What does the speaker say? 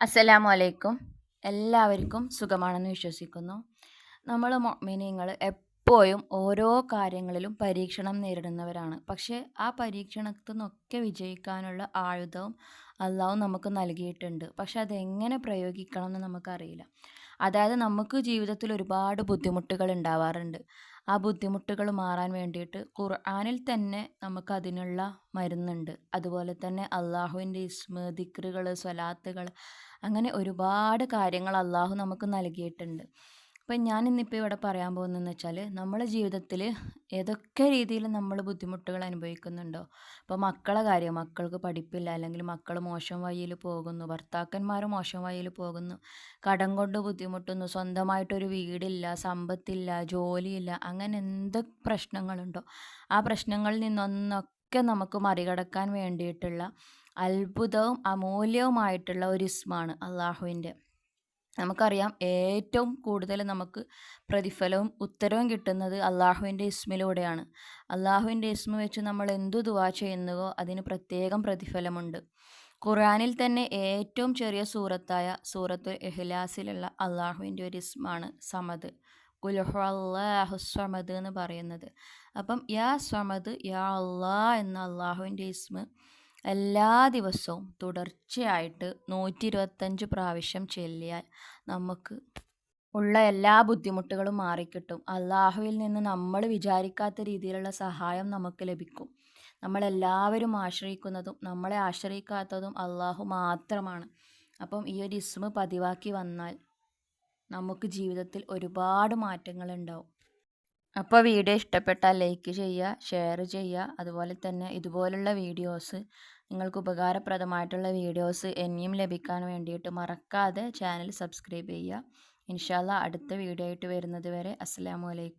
അസ്സലാമു അലൈക്കും എല്ലാവർക്കും സുഖമാണെന്ന് വിശ്വസിക്കുന്നു. നമ്മൾ മൊമിനിങ്ങൾ എപ്പോഴും ഓരോ കാര്യങ്ങളിലും പരീക്ഷണം നേരിടുന്നവരാണ്. പക്ഷേ ആ പരീക്ഷണത്തിൽ നിന്നൊക്കെ വിജയിക്കാനുള്ള ആയുധവും അള്ളാഹു നമുക്ക് നൽകിയിട്ടുണ്ട്. പക്ഷെ അതെങ്ങനെ പ്രയോഗിക്കണം എന്ന് നമുക്കറിയില്ല. അതായത് നമുക്ക് ജീവിതത്തിൽ ഒരുപാട് ബുദ്ധിമുട്ടുകൾ ഉണ്ടാവാറുണ്ട്. ആ ബുദ്ധിമുട്ടുകൾ മാറാൻ വേണ്ടിയിട്ട് ഖുർആാനിൽ തന്നെ നമുക്ക് അതിനുള്ള മരുന്നുണ്ട്. അതുപോലെ തന്നെ അള്ളാഹുവിന്റെ ഇസ്മ ദിക്റുകൾ സ്വലാത്തുകൾ അങ്ങനെ ഒരുപാട് കാര്യങ്ങൾ അള്ളാഹു നമുക്ക് നൽകിയിട്ടുണ്ട്. അപ്പം ഞാൻ ഇന്നിപ്പോൾ ഇവിടെ പറയാൻ പോകുന്നതെന്ന് വെച്ചാൽ നമ്മുടെ ജീവിതത്തിൽ ഏതൊക്കെ രീതിയിൽ നമ്മൾ ബുദ്ധിമുട്ടുകൾ അനുഭവിക്കുന്നുണ്ടോ? ഇപ്പോൾ മക്കളെ കാര്യം മക്കൾക്ക് പഠിപ്പില്ല അല്ലെങ്കിൽ മക്കൾ മോശം വഴിയിൽ പോകുന്നു ഭർത്താക്കന്മാർ മോശം വഴിയിൽ പോകുന്നു കടം കൊണ്ട് ബുദ്ധിമുട്ടുന്നു സ്വന്തമായിട്ടൊരു വീടില്ല സമ്പത്തില്ല ജോലിയില്ല അങ്ങനെ എന്ത് പ്രശ്നങ്ങളുണ്ടോ? ആ പ്രശ്നങ്ങളിൽ നിന്നൊന്നൊക്കെ നമുക്ക് മറികടക്കാൻ വേണ്ടിയിട്ടുള്ള അത്ഭുതവും അമൂല്യവുമായിട്ടുള്ള ഒരു ഇസ്മാണ് അള്ളാഹുവിന്റെ. നമുക്കറിയാം ഏറ്റവും കൂടുതൽ നമുക്ക് പ്രതിഫലവും ഉത്തരവും കിട്ടുന്നത് അള്ളാഹുവിന്റെ ഇസ്മിലൂടെയാണ്. അള്ളാഹുവിന്റെ ഇസ്മ വെച്ച് നമ്മൾ എന്തു ദുവാ ചെയ്യുന്നുവോ അതിന് പ്രത്യേകം പ്രതിഫലമുണ്ട്. ഖുറാനിൽ തന്നെ ഏറ്റവും ചെറിയ സൂറത്തായ സൂറത്തുൽ എഹ്ലാസിലുള്ള അള്ളാഹുവിന്റെ ഒരു ഇസ്മാണ് സമദ്. കുലുഹു അള്ളാഹു സമദ് എന്ന് പറയുന്നത്. അപ്പം യാ സമദ് യാ അള്ളാ എന്ന അള്ളാഹുവിന്റെ ഇസ്മ എല്ലാ ദിവസവും തുടർച്ചയായിട്ട് നൂറ്റി ഇരുപത്തഞ്ച് പ്രാവശ്യം ചെല്ലിയാൽ നമുക്ക് ഉള്ള എല്ലാ ബുദ്ധിമുട്ടുകളും മാറിക്കിട്ടും. അള്ളാഹുവിൽ നിന്ന് നമ്മൾ വിചാരിക്കാത്ത രീതിയിലുള്ള സഹായം നമുക്ക് ലഭിക്കും. നമ്മളെല്ലാവരും ആശ്രയിക്കുന്നതും നമ്മളെ ആശ്രയിക്കാത്തതും അള്ളാഹു മാത്രമാണ്. അപ്പം ഈ ഒരു ഇസ്മ പതിവാക്കി വന്നാൽ നമുക്ക് ജീവിതത്തിൽ ഒരുപാട് മാറ്റങ്ങൾ ഉണ്ടാവും അപ്പോൾ വീഡിയോ ഇഷ്ടപ്പെട്ടാൽ ലൈക്ക് ചെയ്യുക ഷെയർ ചെയ്യുക. അതുപോലെ തന്നെ ഇതുപോലുള്ള വീഡിയോസ് നിങ്ങൾക്ക് ഉപകാരപ്രദമായിട്ടുള്ള വീഡിയോസ് ഇനിയും ലഭിക്കാൻ വേണ്ടിയിട്ട് മറക്കാതെ ചാനൽ സബ്സ്ക്രൈബ് ചെയ്യുക. ഇൻഷാല്ല അടുത്ത വീഡിയോ ആയിട്ട് വരുന്നത് വരെ അസ്സാം വലൈക്കും